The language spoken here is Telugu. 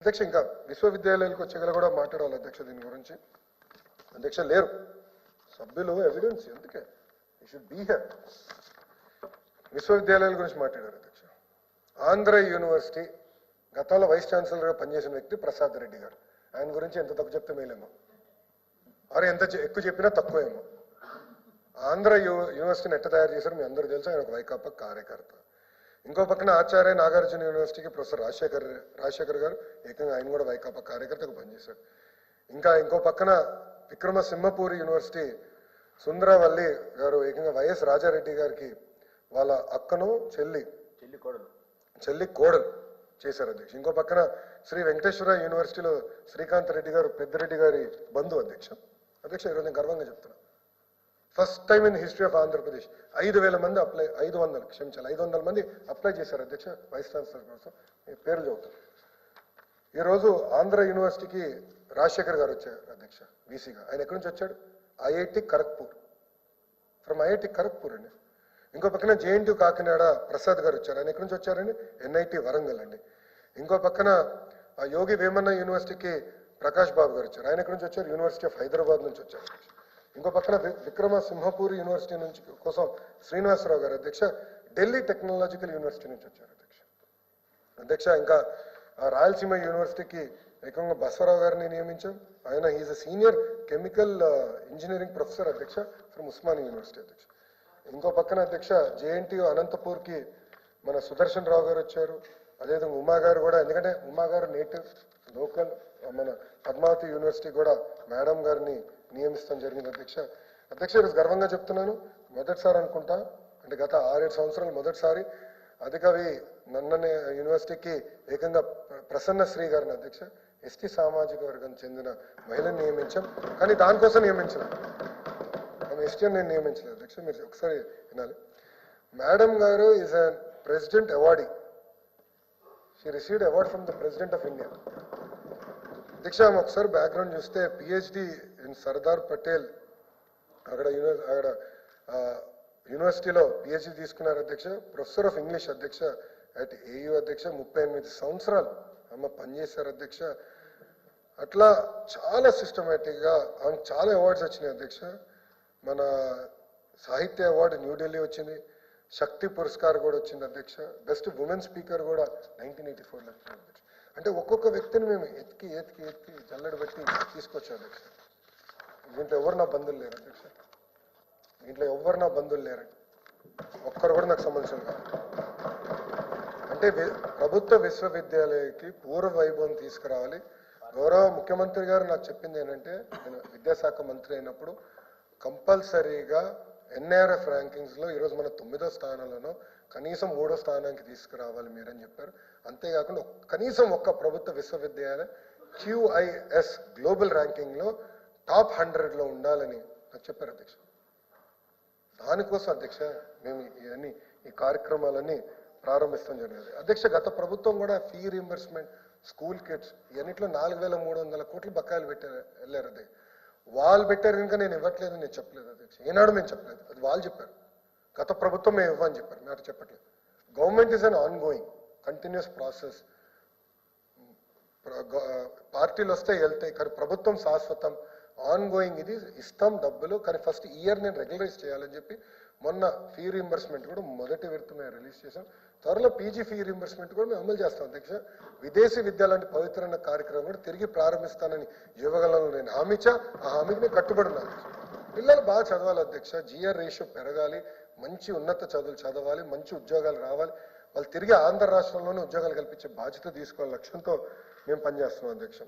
అధ్యక్ష ఇంకా విశ్వవిద్యాలయాలకు వచ్చేలా కూడా మాట్లాడాలి అధ్యక్ష దీని గురించి. అధ్యక్ష లేరు. సభ్యులు ఎవిడెన్స్ ఎందుకే యూ షుడ్ బీ హియర్ విశ్వవిద్యాలయాల గురించి మాట్లాడారు అధ్యక్ష. ఆంధ్ర యూనివర్సిటీ గతంలో వైస్ ఛాన్సలర్గా పనిచేసిన వ్యక్తి ప్రసాద్ రెడ్డి గారు. ఆయన గురించి ఎంత తక్కువ చెప్తే మేలేమో. అరే ఎంత ఎక్కువ చెప్పినా తక్కువేమో. ఆంధ్ర యూ యూనివర్సిటీని ఎట్ట తయారు చేశారు మీ అందరూ తెలుసు. ఆయన ఒక వైకాపా కార్యకర్త. ఇంకో పక్కన ఆచార్య నాగార్జున యూనివర్సిటీకి ప్రొఫెసర్ రాజశేఖర్ రాజశేఖర్ గారు ఏకంగా ఆయన కూడా వైకాపా కార్యకర్తగా పనిచేశారు. ఇంకా ఇంకో పక్కన విక్రమ సింహపూరి యూనివర్సిటీ సుందరవల్లి గారు ఏకంగా వైఎస్ రాజారెడ్డి గారికి వాళ్ళ అక్కను చెల్లి చెల్లి కోడలు. చెల్లి కోడలు చేశారు అధ్యక్ష. ఇంకో పక్కన శ్రీ వెంకటేశ్వర యూనివర్సిటీలో శ్రీకాంత్ రెడ్డి గారు పెద్దిరెడ్డి గారి బంధువు అధ్యక్ష. అధ్యక్ష ఈరోజు నేను గర్వంగా చెప్తున్నా. First time in history of Andhra Pradesh ఐదు వేల మంది అప్లై ఐదు వందలు క్షమించాలి. ఐదు వందల మంది అప్లై చేశారు అధ్యక్ష వైస్ ఛాన్సలర్ కోసం. మీ పేర్లు చదువుతాను. ఈరోజు ఆంధ్ర యూనివర్సిటీకి రాజశేఖర్ గారు వచ్చారు అధ్యక్ష వీసీగా ఆయన ఎక్కడి నుంచి వచ్చాడు? IIT Kharagpur. From IIT Kharagpur అండి. ఇంకో పక్కన జేఎన్టీ కాకినాడ ప్రసాద్ గారు వచ్చారు. ఆయన ఎక్కడి నుంచి వచ్చారండి? ఎన్ఐటి వరంగల్ అండి. ఇంకో పక్కన ఆ యోగి వేమన్న యూనివర్సిటీకి ప్రకాష్ బాబు గారు వచ్చారు. ఆయన ఎక్కడి నుంచి వచ్చారు? యూనివర్సిటీ ఆఫ్ హైదరాబాద్ నుంచి వచ్చారు. ఇంకో పక్కన విక్రమ సింహపూరి యూనివర్సిటీ నుంచి కోసం శ్రీనివాసరావు గారు అధ్యక్ష ఢిల్లీ టెక్నాలజికల్ యూనివర్సిటీ నుంచి వచ్చారు అధ్యక్ష. అధ్యక్ష ఇంకా రాయలసీమ యూనివర్సిటీకి ఏకంగా బసవరావు గారిని నియమించాం. ఆయన is a senior chemical engineering professor అధ్యక్ష ఫ్రమ్ ఉస్మానియా యూనివర్సిటీ అధ్యక్ష. ఇంకో పక్కన అధ్యక్ష జేఎన్టీయు అనంతపూర్కి మన సుదర్శన్ రావు గారు వచ్చారు. అదేవిధంగా ఉమా గారు కూడా ఎందుకంటే ఉమా గారు నేటివ్ లోకల్ మన పద్మావతి యూనివర్సిటీ కూడా మేడం గారిని నియమిస్తాం జరిగింది. అధ్యక్ష అధ్యక్ష ఈరోజు గర్వంగా చెప్తున్నాను. మొదటిసారి అనుకుంటా అంటే గత ఆరేడు సంవత్సరాలు మొదటిసారి అధికవి నన్ననే యూనివర్సిటీకి ఏకంగా ప్రసన్న శ్రీ గారిని అధ్యక్ష ఎస్టీ సామాజిక వర్గం చెందిన మహిళను నియమించాం. కానీ దానికోసం నియమించిన ఆమె ఎస్టీ నేను నియమించలేదు అధ్యక్ష మీరు ఒకసారి వినాలి. మేడం గారు is a president awardee. She received award from the president of India అధ్యక్ష ఒకసారి బ్యాక్గ్రౌండ్ చూస్తే పిహెచ్డి ఇన్ సర్దార్ పటేల్ అక్కడ యూనివర్ అక్కడ యూనివర్సిటీలో పిహెచ్డి తీసుకున్నారు అధ్యక్ష. ప్రొఫెసర్ ఆఫ్ ఇంగ్లీష్ అధ్యక్ష అట్ ఏయూ అధ్యక్ష. ముప్పై ఎనిమిది సంవత్సరాలు ఆమె పనిచేశారు అధ్యక్ష. అట్లా చాలా సిస్టమేటిక్గా ఆమె చాలా అవార్డ్స్ వచ్చినాయి అధ్యక్ష. మన సాహిత్య అవార్డు న్యూఢిల్లీ వచ్చింది. శక్తి పురస్కార్ కూడా వచ్చింది అధ్యక్ష. బెస్ట్ ఉమెన్ స్పీకర్ కూడా నైన్టీన్ ఎయిటీ ఫోర్లో అధ్యక్ష. అంటే ఒక్కొక్క వ్యక్తిని మేము ఎత్తికి ఎత్తికి ఎత్తికి జల్లడి పెట్టి తీసుకొచ్చాం అధ్యక్ష. దీంట్లో ఎవరు నా బంధువులు లేరు అధ్యక్ష? దీంట్లో ఎవరు నా బంధువులు లేరు? ఒక్కరు కూడా నాకు సంబంధించిన కాదు. అంటే ప్రభుత్వ విశ్వవిద్యాలయకి పూర్వ వైభవం తీసుకురావాలి. గౌరవ ముఖ్యమంత్రి గారు నాకు చెప్పింది ఏంటంటే నేను విద్యాశాఖ మంత్రి అయినప్పుడు కంపల్సరీగా ఎన్ఆర్ఎఫ్ ర్యాంకింగ్స్లో ఈరోజు మన తొమ్మిదో స్థానంలోనో కనీసం మూడో స్థానానికి తీసుకురావాలి మీరని చెప్పారు. అంతేకాకుండా కనీసం ఒక్క ప్రభుత్వ విశ్వవిద్యాలయం క్యూఐఎస్ గ్లోబల్ ర్యాంకింగ్లో టాప్ హండ్రెడ్లో ఉండాలని నాకు చెప్పారు అధ్యక్ష. దానికోసం అధ్యక్ష మేము ఇవన్నీ ఈ కార్యక్రమాలన్నీ ప్రారంభిస్తాం జరిగింది. అధ్యక్ష గత ప్రభుత్వం కూడా ఫీ రీంబర్స్మెంట్ స్కూల్ కిట్స్ ఇవన్నిట్లో నాలుగు వేల మూడు వందల కోట్లు బకాయిలు పెట్టారు వెళ్ళారు అది వాళ్ళు పెట్టారు కనుక నేను ఇవ్వట్లేదు నేను చెప్పలేదు అధ్యక్ష. ఏనాడు మేము చెప్పలేదు. అది వాళ్ళు చెప్పారు. గత ప్రభుత్వం మేము ఇవ్వని చెప్పారు. మేము చెప్పట్లేదు. Government is an ongoing continuous process పార్టీలు వస్తే వెళ్తాయి కానీ ప్రభుత్వం శాశ్వతం ఆన్ గోయింగ్ ఇది. ఇస్తాం డబ్బులు కానీ ఫస్ట్ ఇయర్ నేను రెగ్యులరైజ్ చేయాలని చెప్పి మొన్న ఫీ రీంబర్స్మెంట్ కూడా మొదటి విడత రిలీజ్ చేశాను త్వరలో పీజీ ఫీ రీంబర్స్మెంట్ కూడా మేము అమలు చేస్తాం అధ్యక్ష. విదేశీ విద్య లాంటి పవిత్రమైన కార్యక్రమం కూడా తిరిగి ప్రారంభిస్తానని యువగలను నేను హామీచా ఆ హామీకి నేను కట్టుబడున్నాను పిల్లలు బాగా చదవాలి అధ్యక్ష. జిఆర్ రేషియో పెరగాలి మంచి ఉన్నత చదువులు చదవాలి మంచి ఉద్యోగాలు రావాలి. వాళ్ళు తిరిగి ఆంధ్ర రాష్ట్రంలోనే ఉద్యోగాలు కల్పించే బాధ్యత తీసుకోవాలి లక్ష్యంతో మేము పనిచేస్తున్నాం అధ్యక్ష.